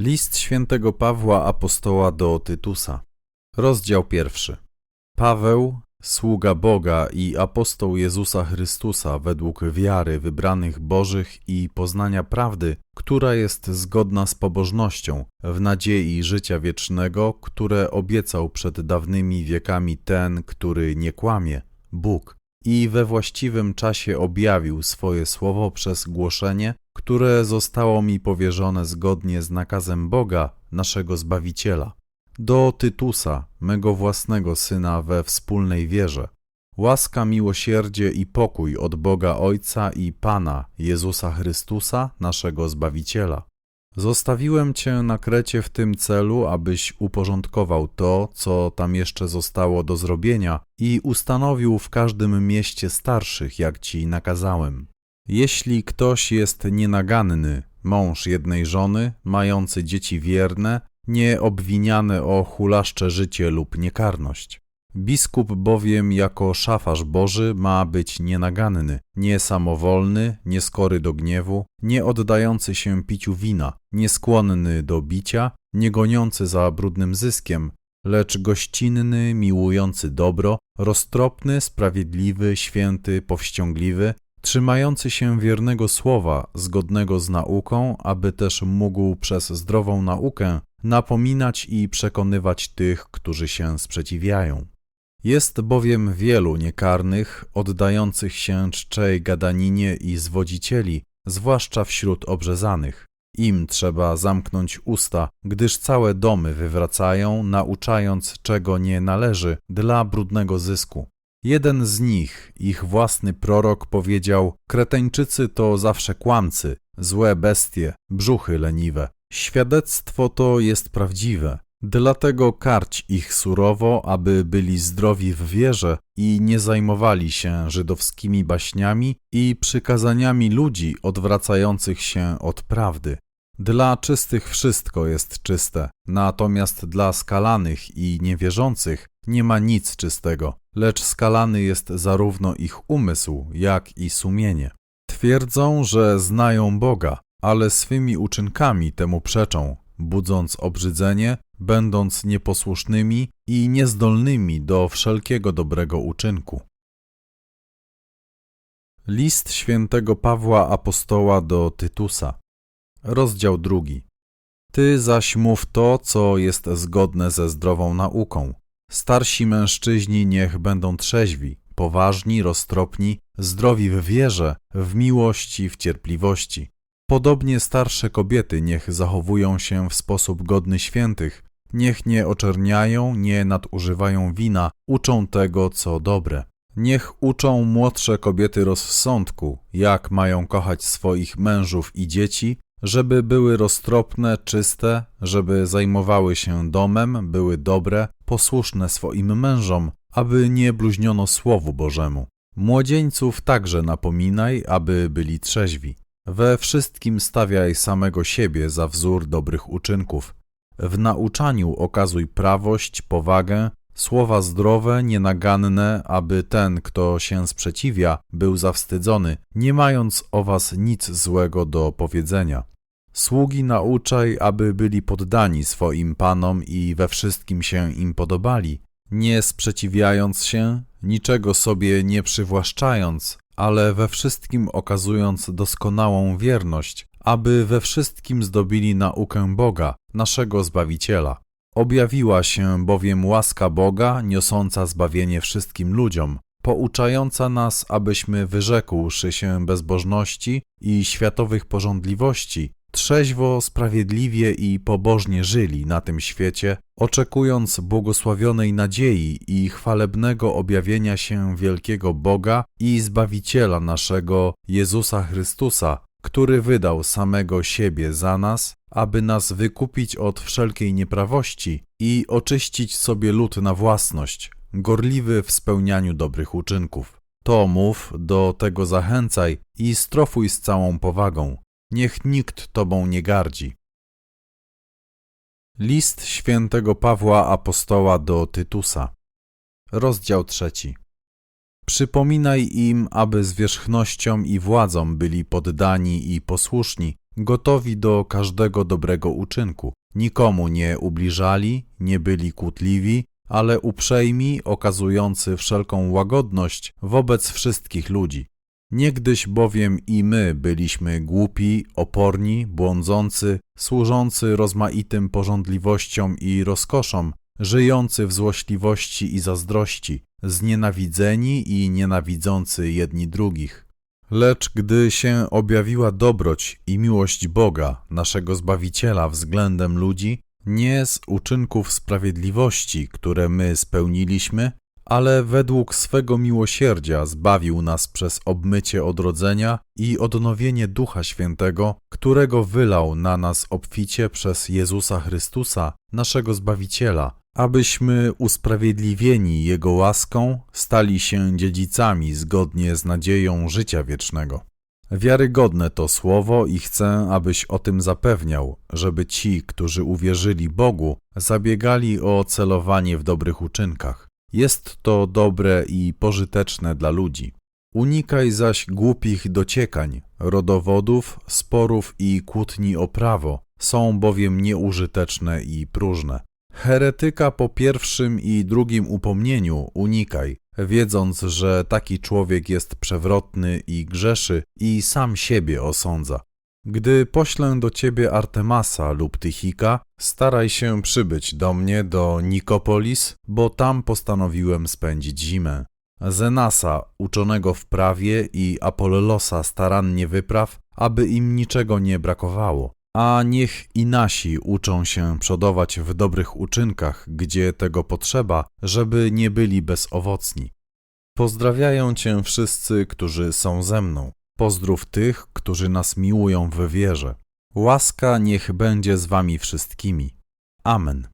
List świętego Pawła apostoła do Tytusa. Rozdział pierwszy. Paweł, sługa Boga i apostoł Jezusa Chrystusa według wiary wybranych Bożych i poznania prawdy, która jest zgodna z pobożnością, w nadziei życia wiecznego, które obiecał przed dawnymi wiekami ten, który nie kłamie, Bóg, i we właściwym czasie objawił swoje słowo przez głoszenie, które zostało mi powierzone zgodnie z nakazem Boga, naszego Zbawiciela. Do Tytusa, mego własnego syna we wspólnej wierze. Łaska, miłosierdzie i pokój od Boga Ojca i Pana Jezusa Chrystusa, naszego Zbawiciela. Zostawiłem Cię na Krecie w tym celu, abyś uporządkował to, co tam jeszcze zostało do zrobienia i ustanowił w każdym mieście starszych, jak Ci nakazałem. Jeśli ktoś jest nienaganny, mąż jednej żony, mający dzieci wierne, nie obwiniany o hulaszcze życie lub niekarność. Biskup bowiem jako szafarz Boży ma być nienaganny, niesamowolny, nieskory do gniewu, nie oddający się piciu wina, nieskłonny do bicia, nie goniący za brudnym zyskiem, lecz gościnny, miłujący dobro, roztropny, sprawiedliwy, święty, powściągliwy, trzymający się wiernego słowa, zgodnego z nauką, aby też mógł przez zdrową naukę napominać i przekonywać tych, którzy się sprzeciwiają. Jest bowiem wielu niekarnych, oddających się czczej gadaninie i zwodzicieli, zwłaszcza wśród obrzezanych. Im trzeba zamknąć usta, gdyż całe domy wywracają, nauczając czego nie należy dla brudnego zysku. Jeden z nich, ich własny prorok, powiedział: Kreteńczycy to zawsze kłamcy, złe bestie, brzuchy leniwe. Świadectwo to jest prawdziwe. Dlatego karć ich surowo, aby byli zdrowi w wierze i nie zajmowali się żydowskimi baśniami i przykazaniami ludzi odwracających się od prawdy. Dla czystych wszystko jest czyste, natomiast dla skalanych i niewierzących nie ma nic czystego, lecz skalany jest zarówno ich umysł, jak i sumienie. Twierdzą, że znają Boga, ale swymi uczynkami temu przeczą, budząc obrzydzenie, będąc nieposłusznymi i niezdolnymi do wszelkiego dobrego uczynku. List świętego Pawła Apostoła do Tytusa, rozdział drugi. Ty zaś mów to, co jest zgodne ze zdrową nauką. Starsi mężczyźni niech będą trzeźwi, poważni, roztropni, zdrowi w wierze, w miłości, w cierpliwości. Podobnie starsze kobiety niech zachowują się w sposób godny świętych, niech nie oczerniają, nie nadużywają wina, uczą tego, co dobre. Niech uczą młodsze kobiety rozsądku, jak mają kochać swoich mężów i dzieci, żeby były roztropne, czyste, żeby zajmowały się domem, były dobre, posłuszne swoim mężom, aby nie bluźniono Słowu Bożemu. Młodzieńców także napominaj, aby byli trzeźwi. We wszystkim stawiaj samego siebie za wzór dobrych uczynków. W nauczaniu okazuj prawość, powagę, słowa zdrowe, nienaganne, aby ten, kto się sprzeciwia, był zawstydzony, nie mając o was nic złego do powiedzenia. Sługi nauczaj, aby byli poddani swoim panom i we wszystkim się im podobali, nie sprzeciwiając się, niczego sobie nie przywłaszczając, ale we wszystkim okazując doskonałą wierność, aby we wszystkim zdobili naukę Boga, naszego Zbawiciela. Objawiła się bowiem łaska Boga, niosąca zbawienie wszystkim ludziom, pouczająca nas, abyśmy wyrzekłszy się bezbożności i światowych porządliwości, trzeźwo, sprawiedliwie i pobożnie żyli na tym świecie, oczekując błogosławionej nadziei i chwalebnego objawienia się wielkiego Boga i Zbawiciela naszego Jezusa Chrystusa, który wydał samego siebie za nas, aby nas wykupić od wszelkiej nieprawości i oczyścić sobie lud na własność, gorliwy w spełnianiu dobrych uczynków. To mów, do tego zachęcaj i strofuj z całą powagą. Niech nikt tobą nie gardzi. List świętego Pawła Apostoła do Tytusa Rozdział trzeci Przypominaj im, aby zwierzchnością i władzą byli poddani i posłuszni, gotowi do każdego dobrego uczynku. Nikomu nie ubliżali, nie byli kłótliwi, ale uprzejmi, okazujący wszelką łagodność wobec wszystkich ludzi. Niegdyś bowiem i my byliśmy głupi, oporni, błądzący, służący rozmaitym porządliwościom i rozkoszom, żyjący w złośliwości i zazdrości, znienawidzeni i nienawidzący jedni drugich. Lecz gdy się objawiła dobroć i miłość Boga, naszego Zbawiciela względem ludzi, nie z uczynków sprawiedliwości, które my spełniliśmy, ale według swego miłosierdzia zbawił nas przez obmycie odrodzenia i odnowienie Ducha Świętego, którego wylał na nas obficie przez Jezusa Chrystusa, naszego Zbawiciela, abyśmy usprawiedliwieni Jego łaską stali się dziedzicami zgodnie z nadzieją życia wiecznego. Wiarygodne to słowo i chcę, abyś o tym zapewniał, żeby ci, którzy uwierzyli Bogu, zabiegali o celowanie w dobrych uczynkach. Jest to dobre i pożyteczne dla ludzi. Unikaj zaś głupich dociekań, rodowodów, sporów i kłótni o prawo, są bowiem nieużyteczne i próżne. Heretyka po pierwszym i drugim upomnieniu unikaj, wiedząc, że taki człowiek jest przewrotny i grzeszy i sam siebie osądza. Gdy poślę do ciebie Artemasa lub Tychika, staraj się przybyć do mnie do Nikopolis, bo tam postanowiłem spędzić zimę. Zenasa, uczonego w prawie i Apollosa starannie wypraw, aby im niczego nie brakowało. A niech i nasi uczą się przodować w dobrych uczynkach, gdzie tego potrzeba, żeby nie byli bezowocni. Pozdrawiają cię wszyscy, którzy są ze mną. Pozdrów tych, którzy nas miłują w wierze. Łaska niech będzie z wami wszystkimi. Amen.